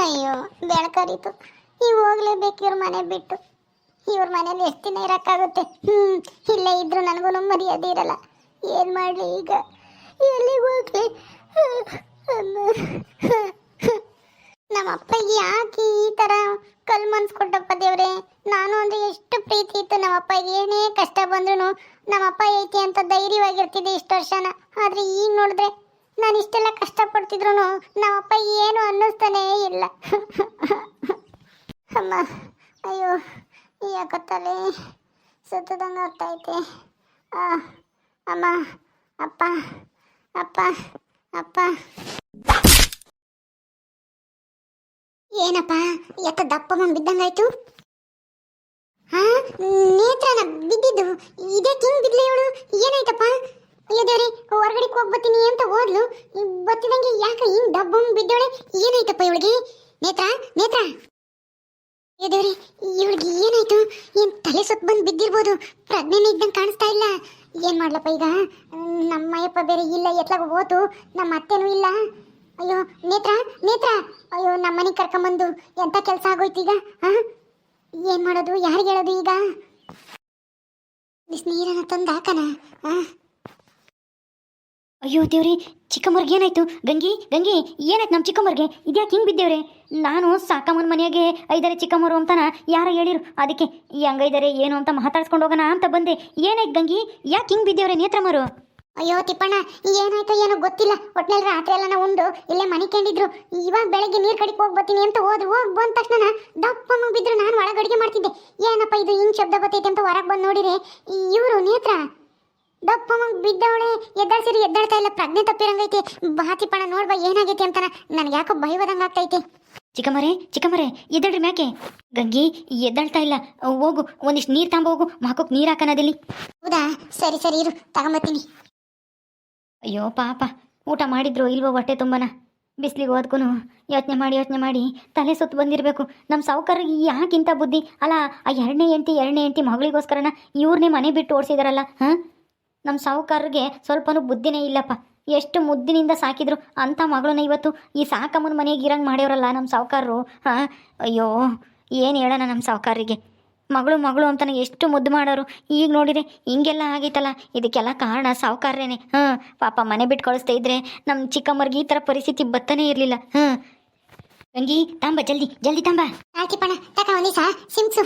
ಅಯ್ಯೋ ಬೆಳಕರಿತು ಈಗ ಹೋಗ್ಲೇಬೇಕು ಇವ್ರ ಮನೆ ಬಿಟ್ಟು. ಇವ್ರ ಮನೇಲಿ ಎಷ್ಟು ದಿನ ಇರೋಕ್ಕಾಗುತ್ತೆ? ಹ್ಞೂ ಇಲ್ಲೇ ಇದ್ರು ನನಗೂ ಮರ್ಯಾದೆ ಇರಲ್ಲ. ಏನು ಮಾಡಲಿ ಈಗ? ಎಲ್ಲಿಗೆ ಹೋಗ್ಲಿ ನಮ್ಮ ಅಪ್ಪ ಯಾಕೆ ಈ ಥರ ಕಲ್ ಕೊಟ್ಟಪ್ಪ ದೇವ್ರೆ? ನಾನು ಅಂದರೆ ಎಷ್ಟು ಪ್ರೀತಿ ಇತ್ತು ನಮ್ಮ ಅಪ್ಪಗೆ ಏನೇ ಕಷ್ಟ ಬಂದ್ರೂ ನಮ್ಮ ಅಪ್ಪ ಐತಿ ಅಂತ ಧೈರ್ಯವಾಗಿರ್ತಿದ್ದೆ ಇಷ್ಟು ವರ್ಷನ. ಆದರೆ ಈಗ ನೋಡಿದ್ರೆ ನಾನು ಇಷ್ಟೆಲ್ಲ ಕಷ್ಟಪಡ್ತಿದ್ರು ನಮ್ಮಪ್ಪ ಏನು ಅನ್ನಿಸ್ತಾನೇ ಇಲ್ಲ. ಅಮ್ಮ, ಅಯ್ಯೋ ಯಾಕೋ ತಲೆ ಸುತ್ತದಂಗೆ ಆಗ್ತೈತೆ ಅಮ್ಮ, ಅಪ್ಪ ಅಪ್ಪ ಅಪ್ಪ. ಏನಪ್ಪ, ಎತ್ತ ದಪ್ಪ ಬಿದ್ದಂಗಾಯ್ತು ಹಾ, ನೇತ್ರನ ಬಿದ್ದಿದ್ದು ಇದೇ ಕಿಂಗ್ ಬಿದ್ಲೆ ಇವಳು? ಏನಾಯ್ತಪ್ಪ ಅಯ್ಯೋ ದೇವ್ರೆ ಹೊರಗಡೆ ಹೋಗಿ ಬರ್ತೀನಿ ಅಂತ ಹೋದ್ಲು ಈ ಬತ್ತಿದಂಗೆ ಯಾಕೆ ಹಿಂಗ್ ದಬ್ಬ ಬಿದ್ದವಳೆ ಏನಾಯ್ತಪ್ಪ ಇವಳಿಗೆ ನೇತ್ರ ನೇತ್ರ ಅಯ್ಯೋ ದೇವ್ರೆ ಇವಳಿಗೆ ಏನಾಯ್ತು ಏನ್ ತಲೆ ಸುತ್ತ ಬಂದು ಬಿದ್ದಿರ್ಬೋದು ಪ್ರಜ್ಞೆನೇ ಇದ್ದಂಗೆ ಕಾಣಿಸ್ತಾ ಇಲ್ಲ ಏನ್ ಮಾಡ್ಲಪ್ಪ ಈಗ ನಮ್ಮಯ್ಯಪ್ಪ ಬೇರೆ ಇಲ್ಲ ಎತ್ಲಾಗ ಹೋತು ನಮ್ಮ ಅತ್ತೆನೂ ಇಲ್ಲ. ಅಯ್ಯೋ, ನೇತ್ರ ನೇತ್ರ. ಅಯ್ಯೋ ನಮ್ಮ ಮನೆಗೆ ಕರ್ಕೊಂಬಂದು ಎಂತ ಕೆಲಸ ಆಗೋಯ್ತು ಈಗ? ಹಾಂ ಏನ್ ಮಾಡೋದು? ಯಾರಿಗೆ ಹೇಳೋದು ಈಗ? ನೀರನ್ನು ನೀರನ್ನ ತಂದು ಹಾಕನ? ಅಯ್ಯೋ, ದೇವ್ರಿ, ಚಿಕ್ಕಮ್ಮರ್ಗೆ ಏನಾಯ್ತು? ಗಂಗಿ ಗಂಗಿ, ಏನಾಯ್ತು ನಮ್ಮ ಚಿಕ್ಕಮ್ಮರ್ಗೆ? ಇದ್ಯಾಕೆ ಹಿಂಗೆ ಬಿದ್ದೇವ್ರೆ? ನಾನು ಸಾಕಮ್ಮನ ಮನೆಯಾಗೆ ಐದಾರೆ ಚಿಕ್ಕಮ್ಮರು ಅಂತಾನ ಯಾರ ಹೇಳಿರು? ಅದಕ್ಕೆ ಹೆಂಗೈದರೆ ಏನು ಅಂತ ಮಾತಾಡ್ಸ್ಕೊಂಡು ಹೋಗೋಣ ಅಂತ ಬಂದೆ. ಏನಾಯ್ತು ಗಂಗಿ? ಯಾಕೆ ಹಿಂಗೆ ಬಿದ್ದೇವ್ರೆ ನೇತ್ರಮ್ಮರು? ಅಯ್ಯೋ, ತಿಪ್ಪಣ್ಣ ಏನಾಯ್ತೋ ಏನೋ ಗೊತ್ತಿಲ್ಲ. ಒಟ್ನಲ್ಲಿ ರಾತ್ರಿ ಎಲ್ಲ ಉಂಡು, ಇಲ್ಲೇ ಮನೆ ಕಂಡಿದ್ರು. ಇವಾಗ ಬೆಳಗ್ಗೆ ನೀರ್ ಕಡಿಗೆ ಹೋಗಿ ಬರ್ತೀನಿ ಅಂತ ಹೋದ್ರು. ಹೋಗಿ ಬಂದ ತಕ್ಷಣ ದಪ್ಪ ಬಿದ್ರು ನಾನು ಒಳಗೆ ಅಡುಗೆ ಮಾಡ್ತಿದ್ದೆ. ಏನಪ್ಪ ಇದು ಹಿಂಗ್ ಶಬ್ದ ಬರ್ತೈತೆ ಅಂತ ಹೊರಗೆ ಬಂದು ನೋಡಿರಿ ಇವರು ನೇತ್ರ ದಪ್ಪ ಬಿದ್ದವಳೆ, ಎದ್ದಾಳ್ಸಿರಿ, ಎದ್ದಾಳ್ತಾ ಇಲ್ಲ. ಪ್ರಜ್ಞೆ ತಪ್ಪಿರಂಗೈತೆ. ಬಾ ತಿಪ್ಪಣ್ಣ ನೋಡ್ಬಾ ಏನಾಗೈತೆ ಅಂತ ನನಗೆ ಯಾಕೋ ಭಯವಾದಂಗೆ ಆಗ್ತೈತೆ. ಚಿಕ್ಕಮ್ಮರೇ ಚಿಕ್ಕಮರೆ ಎದ್ದಳ್ರಿ ಮ್ಯಾಕೆ. ಗಂಗಿ, ಎದ್ದಾಳ್ತಾ ಇಲ್ಲ. ಹೋಗು, ಒಂದಿಷ್ಟು ನೀರು ಹೋಗು. ಮಾಕೋಕ್ ನೀರು ಹಾಕನದಲ್ಲಿ ಹೌದಾ? ಸರಿ ಸರಿ, ಇರು. ತಗೊಂಬತ್ತೀನಿ ಅಯ್ಯೋ, ಪಾಪ. ಊಟ ಮಾಡಿದ್ರು ಇಲ್ವೋ ಹೊಟ್ಟೆ ತುಂಬನ? ಬಿಸಿಲಿಗೆ ಹೋದ್ಕೂ ಯೋಚನೆ ಮಾಡಿ ಯೋಚನೆ ಮಾಡಿ ತಲೆ ಸುತ್ತು ಬಂದಿರಬೇಕು. ನಮ್ಮ ಸಾವುಕಾರಿಗೆ ಯಾಕಿಂತ ಬುದ್ಧಿ? ಅಲ್ಲ ಆ ಎರಡನೇ ಹೆಂಡ್ತಿ ಎರಡನೇ ಹೆಂಡ್ತಿ ಮಗಳಿಗೋಸ್ಕರನ ಇವ್ರನ್ನೇ ಮನೆ ಬಿಟ್ಟು ಓಡಿಸಿದಾರಲ್ಲ, ಹಾಂ? ನಮ್ಮ ಸಾವುಕಾರರಿಗೆ ಸ್ವಲ್ಪನೂ ಬುದ್ಧಿನೇ ಇಲ್ಲಪ್ಪ. ಎಷ್ಟು ಮುದ್ದಿನಿಂದ ಸಾಕಿದ್ರು ಅಂಥ ಮಗಳನ್ನ ಇವತ್ತು ಈ ಸಾಕಮ್ಮನ ಮನೆಗೆ ಇರಂಗೆ ಮಾಡ್ಯವ್ರಲ್ಲ ನಮ್ಮ ಸಾವುಕಾರರು, ಹಾಂ? ಅಯ್ಯೋ, ಏನು ಹೇಳೋಣ ನಮ್ಮ ಸಾವುಕಾರರಿಗೆ? ಮಗಳು ಮಗಳು ಅಂತಾನೆ ಎಷ್ಟು ಮುದ್ದು ಮಾಡೋರು. ಈಗ ನೋಡಿದ್ರೆ ಹಿಂಗೆಲ್ಲ ಆಗೈತಲ್ಲ. ಇದಕ್ಕೆಲ್ಲ ಕಾರಣ ಸಾವುಕಾರ್ರೇನೆ. ಹಾಂ ಪಾಪ ಮನೆ ಬಿಟ್ಟು ಕಳಿಸ್ತಾ ಇದ್ರೆ ನಮ್ಮ ಚಿಕ್ಕಮ್ಮರಿಗೆ ಈ ಥರ ಪರಿಸ್ಥಿತಿ ಬತ್ತನೇ ಇರಲಿಲ್ಲ. ಹಾಂ ಗಂಗಿ ತಾಂಬ ಜಲ್ದಿ ಜಲ್ದಿ ತಾಂಬ. ಪಣ ತಕ ಒಂದಿಸ ಸಿಮ್ಸು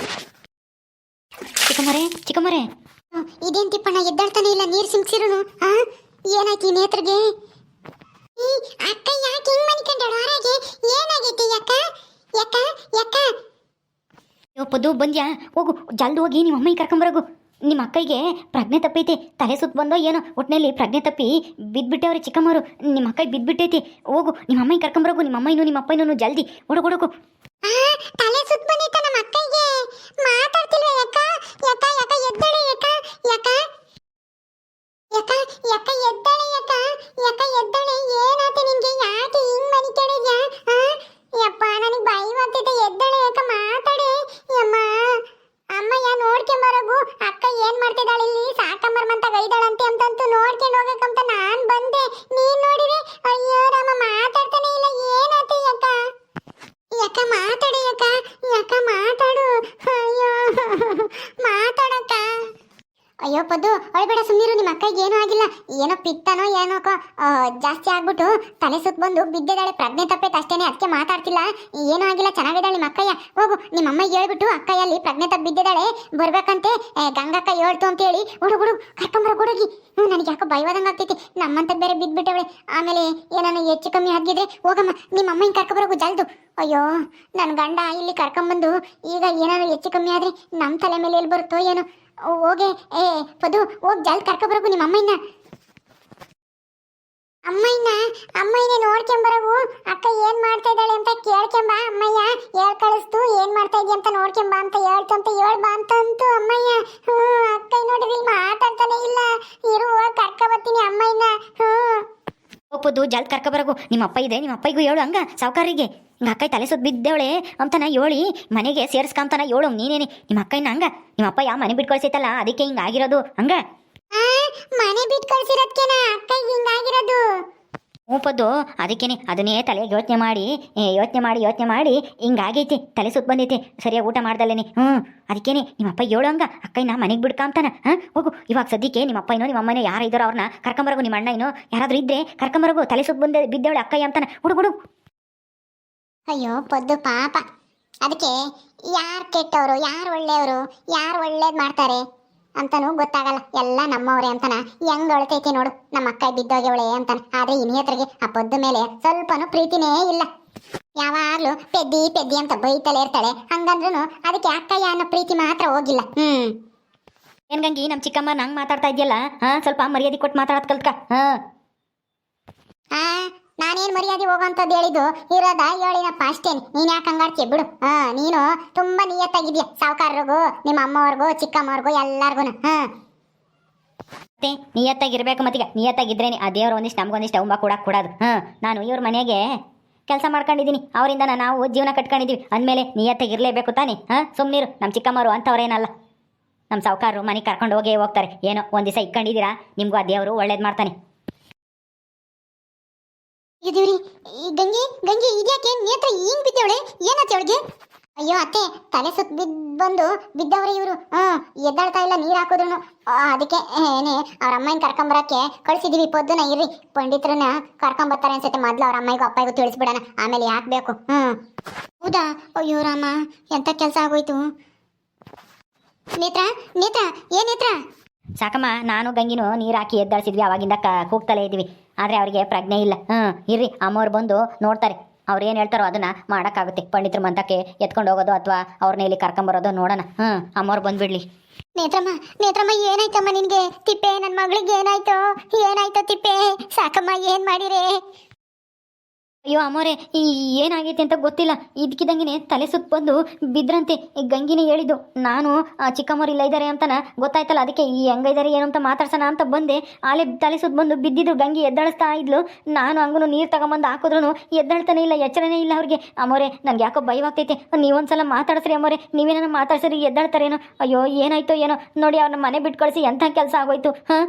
ಚಿಕ್ಕಮ್ಮರೆ ಚಿಕ್ಕಮ್ಮರೆ. ಇದೇನ್ ತಿಪ್ಪಣ್ಣ ಎದ್ದಾಡ್ತಾನೆ ಇಲ್ಲ ನೀರು ಸಿಂಕ್ಸಿರುನು ಆ ಏನಾಯ್ತು ನೇತ್ರಗೆ? ಈ ಅಕ್ಕ ಯಾಕೆ ಹಿಂಗ್ ಮನಿಕೊಂಡಾಳು ಏನಾಗೈತಿ ಯಾಕ ಯಾಕ ಯಾಕ ಪದು ಬಂದ್ಯಾ? ಹೋಗು, ಜಲ್ದಿ ಹೋಗಿ ನಿಮ್ಮ ಅಮ್ಮಯ್ಯ ಕರ್ಕೊಂಬರೋಗು ನಿಮ್ಮ ಅಕ್ಕಿಗೆ ಪ್ರಜ್ಞೆ ತಪ್ಪೈತಿ. ತಲೆ ಸುತ್ತ ಬಂದೋ ಏನೋ ಒಟ್ಟಿನಲ್ಲಿ ಪ್ರಜ್ಞೆ ತಪ್ಪಿ ಬಿದ್ಬಿಟ್ಟವ್ರೆ ಚಿಕ್ಕಮ್ಮರು ನಿಮ್ಮ ಅಕ್ಕಿ ಬಿದ್ದುಬಿಟ್ಟೈತಿ ಹೋಗು, ನಿಮ್ಮ ಅಮ್ಮಯ್ಯ ಕರ್ಕೊಂಬರೋಗು ನಿಮ್ಮ ಅಮ್ಮನೂ ನಿಮ್ಮ ಅಪ್ಪನೂ ಜಲ್ದಿ ಆ, ತಲೆ ಸುತ್ತ ಬಂದಿತ್ತ ನಮ್ಮ ಅಕ್ಕಗೆ ಮಾತಾಡ್ತಿಲ್ವ ಯಾಕ ಯಾಕ ಯಾಕ ಎದ್ದಾಳೆ ಯಾಕ ಯಾಕ ಯಾಕ ಯಾಕ ಎದ್ದಾಳೆ ಯಾಕ ಯಾಕ ಎದ್ದಾಳೆ ಏನಾಯ್ತು ನಿನ್ಗೆ ಯಾಕೆ ಹಿಂಗ್ ಮನಿಕೊಂಡಿದ್ಯಾ ಆ ಯಪ್ಪ ನನಗೆ ಬಾಯಿ ಬರ್ತೈತೆ ಎದ್ದಾಳೆ ಯಾಕ ಮಾತಾಡಿ ಯಮ್ಮ ಅಮ್ಮಯ್ಯ ನೋಡ್ಕೊಂಬರೋಗು ಅಕ್ಕ ಏನ್ ಮಾಡ್ತಿದ್ದಾಳೆ ಇಲ್ಲಿ? ಸಾಕಮ್ಮರ್ ಮಂತ ಗೈದಾಳಂತೆ ಅಂತಂತೂ ನೋಡ್ಕೊಂಡು ಹೋಗಕ್ಕಂತ ನಾನ್ ಬಂದೆ. ನೀನ್ ನೋಡಿದ್ರೆ ಅಯ್ಯೋ ರಾಮ, ಮಾತಾಡ್ತಾನೆ ಇಲ್ಲ. ಏನಾಯ್ತು ಅಕ್ಕ? ಅಕ್ಕ ಮಾತಾಡಿ ಯಾಕ ಯಾಕ ಮಾತಾಡು ಅಯ್ಯೋ ಮಾತಾಡಕ್ಕ ಅಯ್ಯೋ ಪದ್ದು ಅಳ್ಬೇಡ ಸುಮ್ಮನಿರು ನಿಮ್ಮ ಅಕ್ಕಗೆ ಏನೂ ಆಗಿಲ್ಲ. ಏನೋ ಪಿತ್ತನೋ ಏನೋ ಜಾಸ್ತಿ ಆಗ್ಬಿಟ್ಟು ತಲೆ ಸುತ್ತ ಬಂದು ಬಿದ್ದಿದ್ದಾಳೆ, ಪ್ರಜ್ಞೆ ತಪ್ಪೈತೆ ಅಷ್ಟೇನೆ ಅದಕ್ಕೆ ಮಾತಾಡ್ತಿಲ್ಲ. ಏನೂ ಆಗಿಲ್ಲ, ಚೆನ್ನಾಗಿದ್ದಾಳೆ ನಿಮ್ಮ ಅಕ್ಕಯ್ಯ. ಹೋಗು ನಿಮ್ಮ ಅಮ್ಮ ಹೇಳ್ಬಿಟ್ಟು ಅಕ್ಕಯ್ಯ ಅಲ್ಲಿ ಪ್ರಜ್ಞೆ ತಪ್ಪು ಬಿದ್ದಿದ್ದಾಳೆ. ಬರ್ಬೇಕಂತೆ ಗಂಗಕ್ಕ ಹೇಳ್ತು ಅಂತ ಹೇಳಿ ಹುಡುಗ ಹುಡುಗ ಕರ್ಕೊಂಬರ ಹುಡುಗಿ ಹ್ಞೂ, ನನಗೆ ಯಾಕೋ ಭಯವಾದಂಗೆ ಆಗ್ತೈತಿ. ನಮ್ಮಂತ ಬೇರೆ ಬಿದ್ದುಬಿಟ್ಟವಳೆ ಆಮೇಲೆ ಏನಾನ ಹೆಚ್ಚು ಕಮ್ಮಿ ಆಗಿದ್ರೆ ಹೋಗಮ್ಮ ನಿಮ್ಮ ಅಮ್ಮನ ಕರ್ಕೊಬರೋಗು ಜಲ್ದು. ಅಯ್ಯೋ ನನ್ನ ಗಂಡ ಇಲ್ಲಿ ಕರ್ಕೊಂಬಂದು, ಈಗ ಏನಾದ್ರು ಹೆಚ್ಚು ಕಮ್ಮಿ ಆದ್ರೆ ನಮ್ಮ ತಲೆ ಮೇಲೆ ಎಲ್ಲಿ ಬರುತ್ತೋ ಏನೋ. ಹೋಗೆ, ಏ ಪದು ಹೋಗಿ ಜಲ್ದಿ ಕರ್ಕೊಬರೋಗು ನಿಮ್ಮ ಅಮ್ಮಯ್ಯನ ಅಮ್ಮಯ್ಯನ ಅಮ್ಮಯ್ಯನ ನೋಡ್ಕೊಂಬರಗು. ಅಕ್ಕ ಏನು ಮಾಡ್ತಾ ಇದ್ದಾಳೆ ಅಂತ ಕೇಳ್ಕೊಂಬ, ಅಮ್ಮಯ್ಯ. ಹೇಳ್ ಕಳಿಸ್ತು, ಏನು ಮಾಡ್ತಾ ಇದೀಯ ಅಂತ ನೋಡ್ಕೊಂಬ ಅಂತ ಹೇಳ್ತು ಅಂತ ಹೇಳ್ ಬಾ ಅಂತ ಅಂತು ಅಮ್ಮಯ್ಯ ಹ್ಞೂ ಅಕ್ಕ ನೋಡಿದ್ರೆ ಮಾತಾಡ್ತಾನೆ ಇಲ್ಲ. ಇರು, ಹೋಗ್ ಕರ್ಕೊಬತ್ತೀನಿ ಅಮ್ಮಯ್ಯನ ಹ್ಞೂ ಒಪ್ಪದು ಜಲ್ದಿ ಕರ್ಕೊಬರಗು ನಿಮ್ಮ ಅಪ್ಪ ಇದೆ ನಿಮ್ಮ ಅಪ್ಪಿಗೂ ಹೇಳು ಹಂಗ ಸಾವುಕಾರಿಗೆ ಹಿಂಗ ಅಕ್ಕ ತಲೆ ಸುತ್ತ ಬಿದ್ದೇವಳೆ ಅಂತನ ಹೇಳಿ ಮನೆಗೆ ಸೇರಿಸ್ಕಂತಾನ ಹೇಳು. ನೀನೇನೆ ನಿಮ್ಮ ಅಕ್ಕಾಯಿನ ಹಂಗ? ನಿಮ್ಮ ಅಪ್ಪ ಯಾವ ಮನೆ ಬಿಟ್ಟು ಕಳ್ಸೈತಲ್ಲ ಅದಕ್ಕೆ ಹಿಂಗ ಆಗಿರೋದು ಹಂಗ? ಮನೆ ಬಿಟ್ಟು ಕಳ್ಸಿರೋದ್ಕೆನ ಅಕ್ಕ ಹಿಂಗಾಗಿರೋದು ಮೂಪದ್ದು ಅದಕ್ಕೇನೆ ಅದನ್ನೇ ತಲೆಗೆ ಯೋಚನೆ ಮಾಡಿ ಯೋಚನೆ ಮಾಡಿ ಯೋಚನೆ ಮಾಡಿ ಹಿಂಗಾಗೈತಿ ತಲೆ ಸುತ್ತ ಬಂದೈತಿ ಸರಿಯಾಗಿ ಊಟ ಮಾಡ್ದಲ್ಲೇನೆ. ಹ್ಞೂ ಅದಕ್ಕೇನೆ ನಿಮ್ಮಪ್ಪ ಹೇಳೋಂಗ ಅಕ್ಕಯ್ಯನ ಮನೆಗೆ ಬಿಡ್ಕಾಂತಾನ ಹಾಂ? ಹೋಗು ಇವಾಗ ಸದ್ಯಕ್ಕೆ ನಿಮ್ಮ ಅಪ್ಪ ಏನೋ ನಿಮ್ಮ ಅಮ್ಮನೋ ಯಾರು ಇದ್ದಾರೋ ಅವ್ರನ್ನ ಕರ್ಕೊಂಬರಗು ನಿಮ್ಮ ಅಣ್ಣ ಏನೋ ಯಾರಾದರೂ ಇದ್ದರೆ ಕರ್ಕೊಂಬರಗು ತಲೆ ಸುತ್ತ ಬಂದೆ ಬಿದ್ದವಳೆ ಅಕ್ಕಯ್ಯ ಅಂತಾನೆ. ಹುಡು ಹುಡು ಅಯ್ಯೋ ಪೊದ್ದು ಪಾಪ. ಅದಕ್ಕೆ ಯಾರು ಕೆಟ್ಟವರು ಯಾರು ಒಳ್ಳೆಯವರು ಯಾರು ಒಳ್ಳೇದು ಮಾಡ್ತಾರೆ ಅಂತನೂ ಗೊತ್ತಾಗಲ್ಲ. ಎಲ್ಲ ನಮ್ಮವರೇ ಅಂತನ. ಹೆಂಗ್ ಅಳ್ತೈತಿ ನೋಡು. ನಮ್ಮ ಅಕ್ಕ ಬಿದ್ದೋಗ್ಯವಳೆ ಅಂತಾನೆ. ಆದ್ರೆ ಇನಿಯತ್ರಿಗೆ ಆ ಪದ್ದು ಮೇಲೆ ಸ್ವಲ್ಪನೂ ಪ್ರೀತಿನೇ ಇಲ್ಲ. ಯಾವಾಗ್ಲೂ ಪೆದ್ದಿ ಪೆದ್ದಿ ಅಂತ ಬೈತಲೇ ಇರ್ತಾಳೆ. ಹಂಗಂದ್ರೂ ಅದಕ್ಕೆ ಅಕ್ಕಯ್ಯ ಅನ್ನೋ ಪ್ರೀತಿ ಮಾತ್ರ ಹೋಗಿಲ್ಲ. ಹ್ಮ್. ಏನ್ ಗಂಗಿ ನಮ್ಮ ಚಿಕ್ಕಮ್ಮ ನಂಗೆ ಮಾತಾಡ್ತಾ ಇದೆಯಲ್ಲ? ಹಾಂ ಸ್ವಲ್ಪ ಮರ್ಯಾದೆ ಕೊಟ್ಟು ಮಾತಾಡೋದು ಕಲ್ತ್ಕ. ಹಾಂ. ಆ ನಾನೇನ್ ಮರ್ಯಾದೆ ಹೋಗೋಂಥದ್ದು ಹೇಳಿದ್ದು? ಇರೋದ? ಹೇಳಿನಪ್ಪ, ಅಷ್ಟೇನೆ. ನೀನ್ ಯಾಕೆ ಹಂಗಾಡ್ತೀಯ ಬಿಡು. ಹಾ, ನೀನು ತುಂಬಾ ನಿಯತ್ತಾಗಿದ್ಯಾ ಸಾವುಕಾರರಿಗೂ, ನಿಮ್ಮ ಅಮ್ಮವ್ರಿಗೂ, ಚಿಕ್ಕಮ್ಮವ್ರಿಗೂ, ಎಲ್ಲಾರ್ಗುನು. ಹಾ. ಮತ್ತೆ ನಿಯತ್ತಾಗಿರ್ಬೇಕು ಮತ್ತೀಗ. ನಿಯತ್ತಾಗಿದ್ರೇನೆ ಆ ದೇವ್ರ ಒಂದಿಷ್ಟು, ನಮ್ಗೊಂದಿಷ್ಟು ಅವಂಬ ಕೂಡ ಕೊಡೋದು. ಹಾ, ನಾನು ಇವ್ರ ಮನೆಗೆ ಕೆಲಸ ಮಾಡ್ಕೊಂಡಿದ್ದೀನಿ. ಅವರಿಂದ ನಾವು ಜೀವನ ಕಟ್ಕೊಂಡಿದ್ದೀವಿ ಅಂದಮೇಲೆ ನಿಯತ್ತಾಗಿರ್ಲೇಬೇಕು ತಾನೇ? ಹಾಂ ಸುಮ್ಮನಿರು ನಮ್ಮ ಚಿಕ್ಕಮ್ಮರು ಅಂಥವ್ರೇನಲ್ಲ. ನಮ್ಮ ಸಾವುಕಾರರು ಮನೆಗೆ ಕರ್ಕೊಂಡು ಹೋಗೇ ಹೋಗ್ತಾರೆ. ಏನೋ ಒಂದು ದಿವಸ ಇಟ್ಕೊಂಡಿದ್ದೀರಾ ನಿಮಗೂ ಆ ದೇವರು ಒಳ್ಳೇದು ಮಾಡ್ತಾನೆ. ಇದೀವ್ರಿ ಈ ಗಂಗಿ ಗಂಗಿ, ಇದ್ಯಾಕೆ? ನೇತ್ರ ಹಿಂಗ್ ಬಿದ್ದವಳೆ? ಏನಾಯ್ತು ಅವಳಿಗೆ? ಅಯ್ಯೋ ಅತ್ತೆ, ತಲೆ ಸುತ್ತ ಬಿದ್, ಬಂದು ಬಿದ್ದವ್ರೆ ಇವರು. ಹ್ಮ್, ಎದ್ದಾಳ್ತಾ ಇಲ್ಲ, ನೀರ್ ಹಾಕಿದ್ರು ಅದಕ್ಕೆ ಏನೇ, ಅವ್ರ ಅಮ್ಮನ ಕರ್ಕೊಂಬರಕ್ಕೆ ಕಳ್ಸಿದೀವಿ, ಪೊದ್ದುನ ಇರ್ರಿ. ಪಂಡಿತರನ್ನ ಕರ್ಕೊಂಬರ್ತಾರೆ ಅನ್ಸುತ್ತೆ, ಮೊದ್ಲು ಅವ್ರ ಅಮ್ಮಗೂ ಅಪ್ಪಗೂ ತಿಳಿಸ್ಬಿಡೋಣ. ಆಮೇಲೆ ಯಾಕೆ ಹ್ಮ್. ಹೌದಾ? ಅಯ್ಯೋ ರಾಮ, ಎಂತ ಕೆಲಸ ಆಗೋಯ್ತು? ನೇತ್ರ ನೇತ್ರ ಏನ್ ನೇತ್ರ? ಸಾಕಮ್ಮ, ನಾನು ಗಂಗಿನೂ ನೀರು ಹಾಕಿ ಎದ್ದಾಳ್ಸಿದ್ವಿ, ಅವಾಗಿಂದ ಕ, ಕೂಗ್ತಲೇ ಇದ್ವಿ ಆದರೆ ಅವರಿಗೆ ಪ್ರಜ್ಞೆ ಇಲ್ಲ. ಹ್ಞೂ ಇರ್ರಿ, ಅಮ್ಮವ್ರು ಬಂದು ನೋಡ್ತಾರೆ. ಅವ್ರು ಏನು ಹೇಳ್ತಾರೋ ಅದನ್ನ ಮಾಡೋಕ್ಕಾಗುತ್ತೆ. ಪಂಡಿತರ ಮಂತಕ್ಕೆ ಎತ್ಕೊಂಡು ಹೋಗೋದು ಅಥವಾ ಅವ್ರನ್ನ ಇಲ್ಲಿ ಕರ್ಕೊಂಬರೋದು ನೋಡೋಣ. ಹ್ಞೂ ಅಮ್ಮವ್ರು ಬಂದ್ಬಿಡ್ಲಿ. ನೇತ್ರಮ್ಮ ನೇತ್ರಮ್ಮ, ಏನಾಯ್ತಮ್ಮ ನಿನ್ಗೆ? ತಿಪ್ಪೆ ನನ್ನ ಮಗಳಿಗೆ ಏನಾಯ್ತು? ಏನಾಯ್ತು ತಿಪ್ಪೆ? ಸಾಕಮ್ಮ, ಏನ್ ಮಾಡಿರೆ? ಅಯ್ಯೋ ಅಮ್ಮೋರೆ ಏನಾಗೈತೆ ಅಂತ ಗೊತ್ತಿಲ್ಲ. ಇದ್ಕಿದಂಗೆ ತಲೆ ಸುತ್ತ ಬಂದು ಬಿದ್ರಂತೆ ಗಂಗಿನೇ ಹೇಳಿದ್ದು. ನಾನು ಆ, ಚಿಕ್ಕಮ್ಮವ್ರು ಇಲ್ಲ ಇದ್ದಾರೆ ಅಂತನ ಗೊತ್ತಾಯ್ತಲ್ಲ ಅದಕ್ಕೆ ಈ ಹೆಂಗಿದ್ದಾರೆ ಏನು ಅಂತ ಮಾತಾಡ್ಸೋಣ ಅಂತ ಬಂದೆ. ಆಲೆ ತಲೆ ಸುತ್ತ ಬಂದು ಬಿದ್ದಿದ್ರು ಗಂಗಿ ಎದ್ದಾಳಿಸ್ತಾ ಇದ್ಲು. ನಾನು ಹಂಗೂ ನೀರು ತಗೊಂಬಂದು ಹಾಕಿದ್ರು ಎದ್ದಾಳ್ತಾನೆ ಇಲ್ಲ ಎಚ್ಚರನೇ ಇಲ್ಲ ಅವ್ರಿಗೆ. ಅಮ್ಮೋರೆ ನನಗೆ ಯಾಕೋ ಭಯವಾಗ್ತೈತೆ ನೀವೊಂದ್ಸಲ ಮಾತಾಡ್ಸ್ರಿ ಅಮ್ಮೋರೆ. ನೀವೇನೋ ಮಾತಾಡ್ಸ್ರಿ ಎದ್ದಾಳ್ತಾರೇನೋ. ಅಯ್ಯೋ ಏನಾಯ್ತೋ ಏನೋ. ನೋಡಿ ಅವ್ರನ್ನ ಮನೆ ಬಿಟ್ಟು ಕಳಿಸಿ ಎಂಥ ಕೆಲಸ ಆಗೋಯ್ತು ಹಾಂ?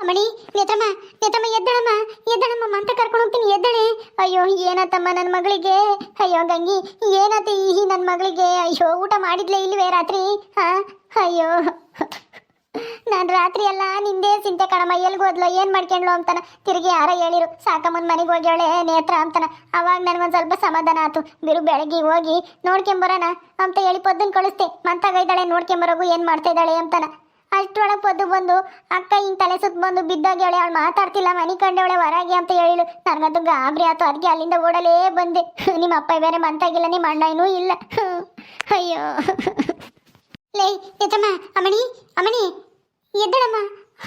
ಅಮ್ಮಣಿ, ನೇತ್ರಮ್ಮ ನೇತ್ರಮ್ಮ, ಎದ್ದಳಮ್ಮ ಎದ್ದಳಮ್ಮ ಮಂತ ಕರ್ಕೊಂಡು ಹೋಗ್ತೀನಿ, ಎದ್ದಳೆ. ಅಯ್ಯೋ, ಏನತ್ತಮ್ಮ ನನ್ನ ಮಗಳಿಗೆ? ಅಯ್ಯೋ, ಗಂಗಿ, ಏನತ್ತೆ ಈ ನನ್ನ ಮಗಳಿಗೆ? ಅಯ್ಯೋ, ಊಟ ಮಾಡಿದ್ಲೇ ಇಲ್ವೇ ರಾತ್ರಿ? ಹಾ? ಅಯ್ಯೋ. ನಾನು ರಾತ್ರಿ ಎಲ್ಲ ನಿಂದೇ ಚಿಂತೆ ಕಣಮ್ಮ ಹೋದ್ಲು, ಏನು ಮಾಡ್ಕೊಂಡ್ಲು ಅಂತಾನ. ತಿರುಗಿ ಯಾರ ಹೇಳಿರು, ಸಾಕಮ್ಮನ ಮನೆಗೆ ಹೋಗ್ಯಾಳೆ, ನೇತ್ರ ಅಂತಾನ. ಅವಾಗ ನನಗೊಂದು ಸ್ವಲ್ಪ ಸಮಾಧಾನ ಆತು. ಬಿರು ಬೆಳಗ್ಗೆ ಹೋಗಿ ನೋಡ್ಕೊಂಬರೋಣ ಅಂತ ಹೇಳಿ ಪೊದ್ದನ್ ಕಳಿಸ್ತೆ ಮಂತಾಗೈದಾಳೆ ನೋಡ್ಕೊಂಬರೋಗು, ಏನು ಮಾಡ್ತಾ ಇದ್ದಾಳೆ ಅಂತಾನ. ಅಷ್ಟರೊಳಗೆ ಪದ್ದು ಬಂದು, ಅಕ್ಕ ಹಿಂಗ್ ತಲೆ ಸುತ್ತ ಬಂದು ಬಿದ್ದಾಗ್ಯಾಳೆ ಅವಳು ಮಾತಾಡ್ತಿಲ್ಲ, ಮನೆ ಕಂಡವಳೆ, ಹೊರಗೆ ಅಂತ ಹೇಳಿಳು. ನನಗಂತೂ ಗಾಬರಿ ಆಯ್ತು ಅದಕ್ಕೆ ಅಲ್ಲಿಂದ ಓಡಲೇ ಬಂದೆ. ನಿಮ್ಮ ಅಪ್ಪ ಬೇರೆ ಮಂತಾಗಿಲ್ಲ ನಿಮ್ಮ ಅಣ್ಣ ಇನ್ನೂ ಇಲ್ಲ. ಅಯ್ಯೋ. ಲೇ ಎದ್ದಮ್ಮ ಅಮಣಿ ಅಮಣಿ, ಎದ್ದಳಮ್ಮ.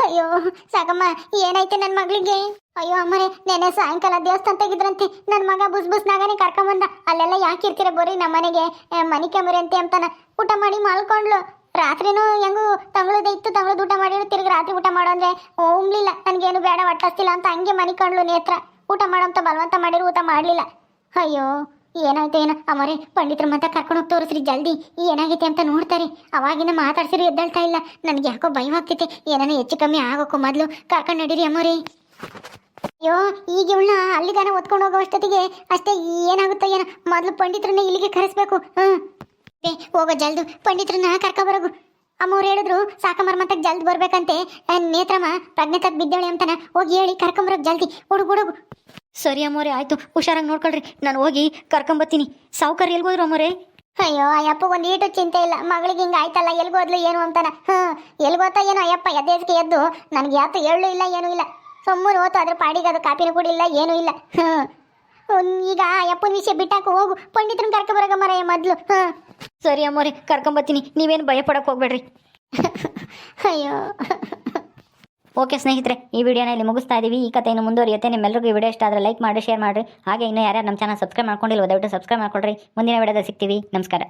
ಅಯ್ಯೋ, ಸಾಕಮ್ಮ, ಏನಾಯ್ತು ನನ್ನ ಮಗಳಿಗೆ? ಅಯ್ಯೋ ಅಮ್ಮರೇ ನೆನೆ ಸಾಯಂಕಾಲ ದೇವಸ್ಥಾನ ತೆಗಿದ್ರಂತೆ. ನನ್ನ ಮಗ ಬುಸ್ ಬುಸ್ನಾಗನೇ ಕರ್ಕೊಂಬಂದ ಅಲ್ಲೆಲ್ಲ ಯಾಕೆ ಇರ್ತೀರ ಬೋರಿ ನಮ್ಮ ಮನೆಗೆ ಮನೆ ಅಂತೆ ಅಂತಾನ. ಊಟ ಮಾಡಿ ಮಲ್ಕೊಂಡ್ಲು ರಾತ್ರಿನೂ ಹೆಂಗೂ ತಂಗಳದ ಇತ್ತು, ತಂಗಳದ ಊಟ ಮಾಡಿದ್ರು, ತಿರ್ಗಿ ರಾತ್ರಿ ಊಟ ಮಾಡೋ ಅಂದ್ರೆ ಉಮ್ಲಿಲ್ಲ ನನಗೇನು ಬೇಡ ಒಟ್ಟಿಲ್ಲ ಅಂತ ಹಂಗೆ ಮನೆ ಕಂಡ್ಲು ನೇತ್ರ. ಊಟ ಮಾಡೋ ಅಂತ ಬಲವಂತ ಮಾಡಿದ್ರು, ಊಟ ಮಾಡಲಿಲ್ಲ. ಅಯ್ಯೋ, ಏನಾಯ್ತು ಏನೋ. ಅಮರೇ ಪಂಡಿತರ ಮತ ಕರ್ಕೊಂಡು ತೋರಿಸ್ರಿ ಜಲ್ದಿ. ಏನಾಗೈತೆ ಅಂತ ನೋಡ್ತಾರೆ. ಅವಾಗಿನ ಮಾತಾಡ್ಸಿರಿ ಎದ್ದೇಳ್ತಾ ಇಲ್ಲ. ನನಗೆ ಯಾಕೋ ಭಯವಾಗ್ತೈತೆ ಏನಾನ ಹೆಚ್ಚು ಕಮ್ಮಿ ಆಗೋಕು ಮೊದಲು. ಕರ್ಕೊಂಡು ನಡೀರಿ ಅಮ್ಮರೇ. ಅಯ್ಯೋ, ಈಗ ಇವಳನ್ನ ಅಲ್ಲಿಗಾನ ಒತ್ಕೊಂಡು ಹೋಗೋ ಅಷ್ಟೊತ್ತಿಗೆ ಅಷ್ಟೇ ಏನಾಗುತ್ತೋ ಏನೋ. ಮೊದಲು ಪಂಡಿತರನ್ನ ಇಲ್ಲಿಗೆ ಕರೆಸ್ಬೇಕು. ಹ್ಞೂ ಏ, ಹೋಗೋ ಜಲ್ದು. ಪಂಡಿತರನ್ನ ಕರ್ಕೊಬರೋಗು ಅಮ್ಮವ್ರು ಹೇಳಿದ್ರು ಸಾಕಮ್ಮರ ಜಲ್ದ್ ಬರ್ಬೇಕಂತೆ. ನೇತ್ರಮ್ಮ ಪ್ರಜ್ಞೆ ತಪ್ಪು ಬಿದ್ದೇಳೆ ಅಂತಾನ. ಹೋಗಿ ಹೇಳಿ ಕರ್ಕೊಂಬರೋದು ಜಲ್ದಿ. ಹುಡುಗ, ಹುಡುಗು. ಸರಿ ಅಮ್ಮೋರೆ ಆಯ್ತು. ಹುಷಾರಾಗಿ ನೋಡ್ಕೊಳ್ರಿ. ನಾನು ಹೋಗಿ ಕರ್ಕೊಂಬತ್ತೀನಿ ಸಾವುಕಾರ ಎಲ್ಗೋದ್ರು ಅಮ್ಮೋರೆ ಅಯ್ಯೋ, ಅಯ್ಯಪ್ಪ, ಒಂದು ಈಟು ಚಿಂತೆ ಇಲ್ಲ. ಮಗಳಿಗೆ ಹಿಂಗೆ ಆಯ್ತಲ್ಲ ಎಲ್ಗೋದ್ಲು ಏನು ಅಂತಾನ? ಹ್ಞೂ ಎಲ್ಗೋತ ಏನೋ ಅಯ್ಯಪ್ಪ ಎದ್ದೇಸ್ಗೆ ಎದ್ದು? ನನಗೆ ಯಾತು ಎಳ್ಳು ಇಲ್ಲ, ಏನೂ ಇಲ್ಲ. ಸೊಮ್ಮೂರು ಹೋತು ಅದ್ರ ಪಾಡಿಗೆ ಅದು ಕಾಪಿನೂ ಇಲ್ಲ, ಏನೂ ಇಲ್ಲ. ಹ್ಞೂ ಈಗ ಅಯ್ಯಪ್ಪನ ವಿಷಯ ಬಿಟ್ಟಾಕ ಹೋಗು. ಪಂಡಿತರನ್ನ ಕರ್ಕೊಬರಗ ಮರ ಮೊದಲು. ಹಾಂ ಸರಿ ಅಮ್ಮೋರಿ, ಕರ್ಕೊಂಬತ್ತೀನಿ. ನೀವೇನು ಭಯ ಪಡಕ್ಕೆ ಹೋಗ್ಬೇಡ್ರಿ. ಅಯ್ಯೋ. ಓಕೆ ಸ್ನೇಹಿತರೆ, ಈ ವಿಡಿಯೋನ ಇಲ್ಲಿ ಮುಗಿಸ್ತಾ ಇದ್ದೀವಿ ಈ ಕಥೆಯನ್ನು ಮುಂದುವರಿಯುತ್ತೆ. ನಿಮ್ಮೆಲ್ಲರಿಗೂ ಈ ವಿಡಿಯೋ ಇಷ್ಟ ಆದರೆ ಲೈಕ್ ಮಾಡಿ, ಶೇರ್ ಮಾಡಿರಿ. ಹಾಗೆ ಇನ್ನೂ ಯಾರ್ಯಾರು ನಮ್ಮ ಚಾನಲ್ ಸಬ್ಸ್ಕ್ರೈಬ್ ಮಾಡ್ಕೊಂಡಿಲ್ಲ ದಯವಿಟ್ಟು ಸಬ್ಸ್ಕ್ರೈಬ್ ಮಾಡ್ಕೊಳ್ರಿ. ಮುಂದಿನ ವಿಡಿಯೋದಲ್ಲಿ ಸಿಗ್ತೀವಿ. ನಮಸ್ಕಾರ.